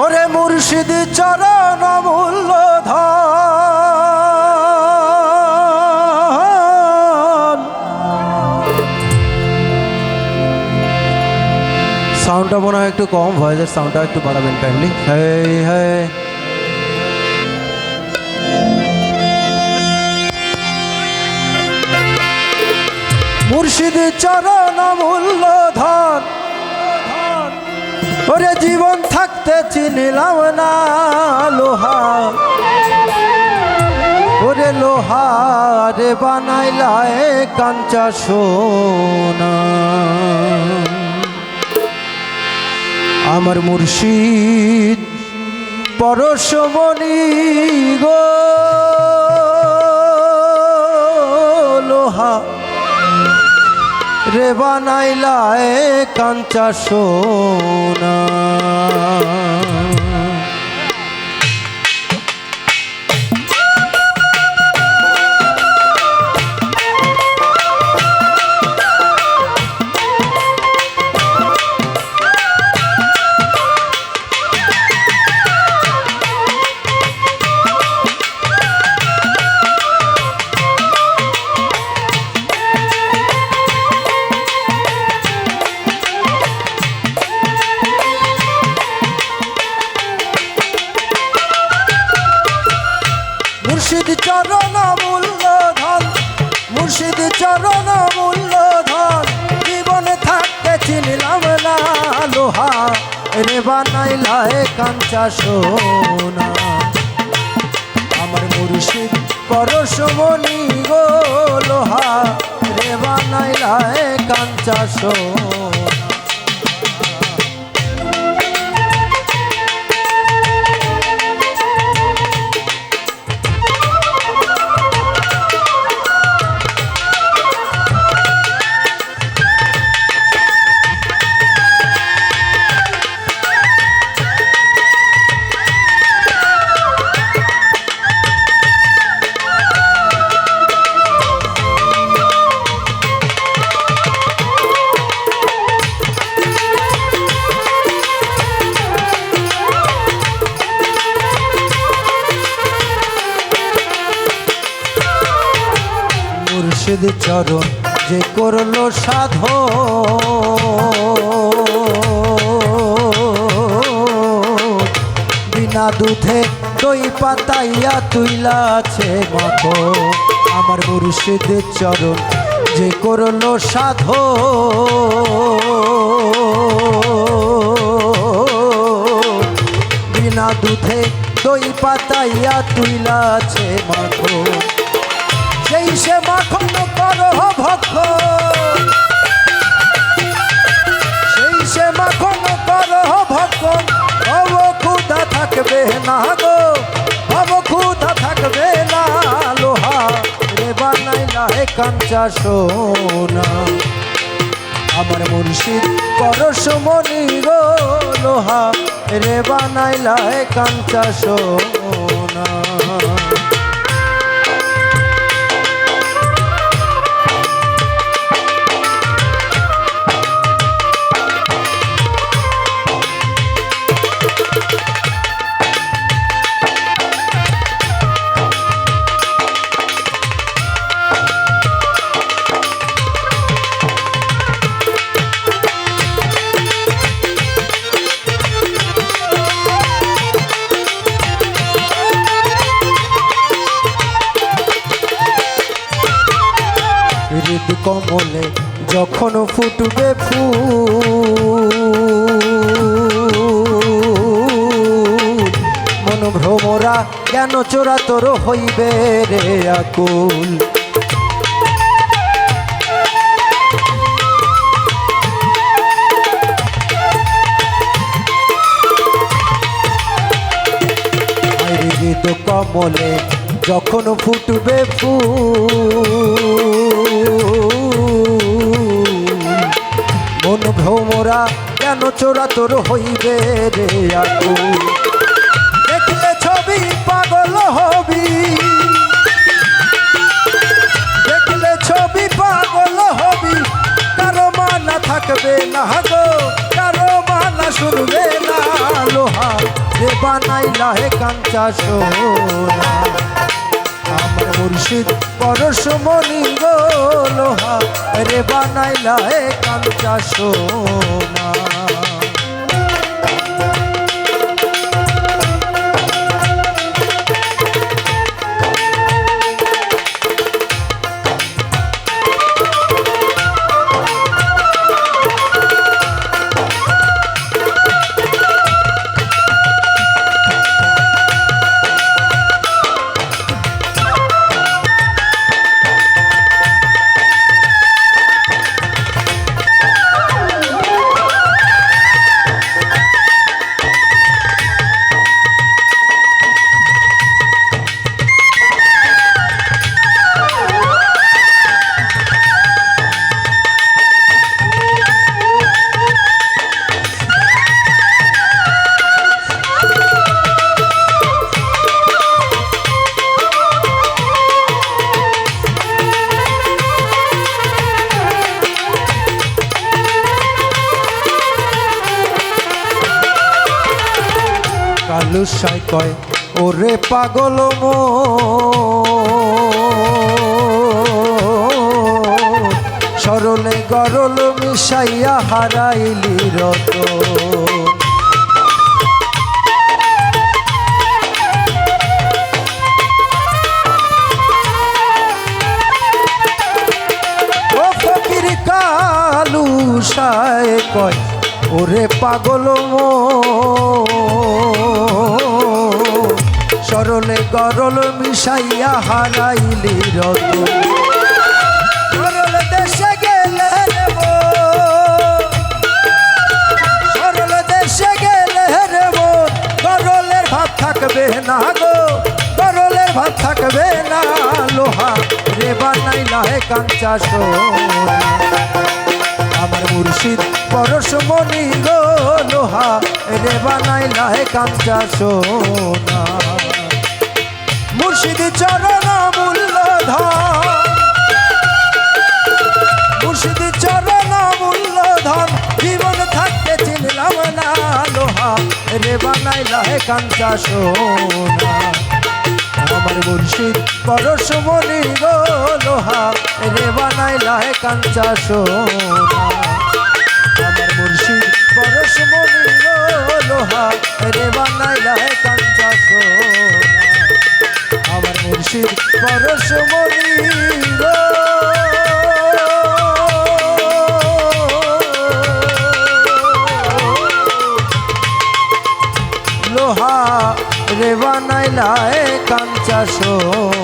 ওরে মুর্শিদ চরণ মূল্য সাউন্ডটা মনে হয় একটু কম ভয়েসের সাউন্ডটা একটু বাড়াবেন কাইন্ডলি হ্যাঁ হ্যাঁ মুর্শিদ চরণ মূল্য ধন ওরে জীবন থাকতে চিনিলাম না, লোহা। ওরে লোহা রে বানাইলা এ কাঞ্চা সোনা। আমার মুর্শিদ পরশমণি গো, লোহা। রে বানাইলায় কাঞ্চা সোনা। চরণ মূল্য ধন মুর্শিদ চরণ মূল্য ধন জীবনে থাকতে চিনিলাম না লোহা, রে বানাইলা এ কাঞ্চা সোনা। আমার মুর্শিদ পরশমণি গো, লোহা, রে বানাইলা এ কাঞ্চা সোনা। মুর্শিদ চরণ যে করল সাধো বিনা দুধে দই পাতাইয়া তুইলাছে মাখো আমার মুর্শিদ চরণ যে করল সাধো বিনা দুধে দই পাতাইয়া তুইলাছে মাখো সেই সে মাখন করো ভক্ত। সেই সে মাখন করো ভক্ত। ভব ক্ষুধা থাকবে না গো। ভব ক্ষুধা থাকবে না লোহা। রে বানাইলা হে কাঞ্চা সোনা। আমার মুর্শিদ পরশমণি গো লোহা। রে বানাইলা হে কাঞ্চা সোনা। কমলে যখন ফুটবে ফুল। মন ভ্রমরা কেন চোরা তোর হইবে রে আকুল কমলে যখন ফুটবে ফুল, মন ভ্রমরা কেন চোরা তোর হইবে রে আকুল দেখলে ছবি পাগল হবি। দেখলে ছবি পাগল হবি। কারও মানা থাকবে না গো, কারও মানা শুনবে না লোহা। রে বানাইলা হে কাঞ্চা সোনা। আমার মুর্শিদ পরশমণি গোলোহা রে বানাইলা হে কাঞ্চা সোনা। সাই কয় ওরে পাগল মো সরলে গরল মিশাইয়া হারাইলি রত। কয় ওরে পাগল সরলে গরল মিশাইয়া হারাইলি রত গরলের থাকবে না গো। ভাত থাকবে না। লোহা রে বানাইলা হে কাঞ্চা সোনা। মুর্শিদ পরশমণি গো লোহা রে বানাইলা হে কাঞ্চা সোনা। মুর্শিদ চরণ মূল্য ধন মুর্শিদ চরণ মূল্য ধন জীবন থাকতে চিনলাম না লোহা রে বানাইলা হে কাঞ্চা সোনা। আমার মুর্শিদ, পরশমণি গো লোহা, রে বানাইলা হে কাঞ্চা সোনা। আমার মুর্শিদ, পরশমণি গো লোহা, রে বানাইলা হে কাঞ্চা সোনা। আমার মুর্শিদ, পরশমণি গো লোহা, রে বানাইলা এ কাঞ্চা সোনা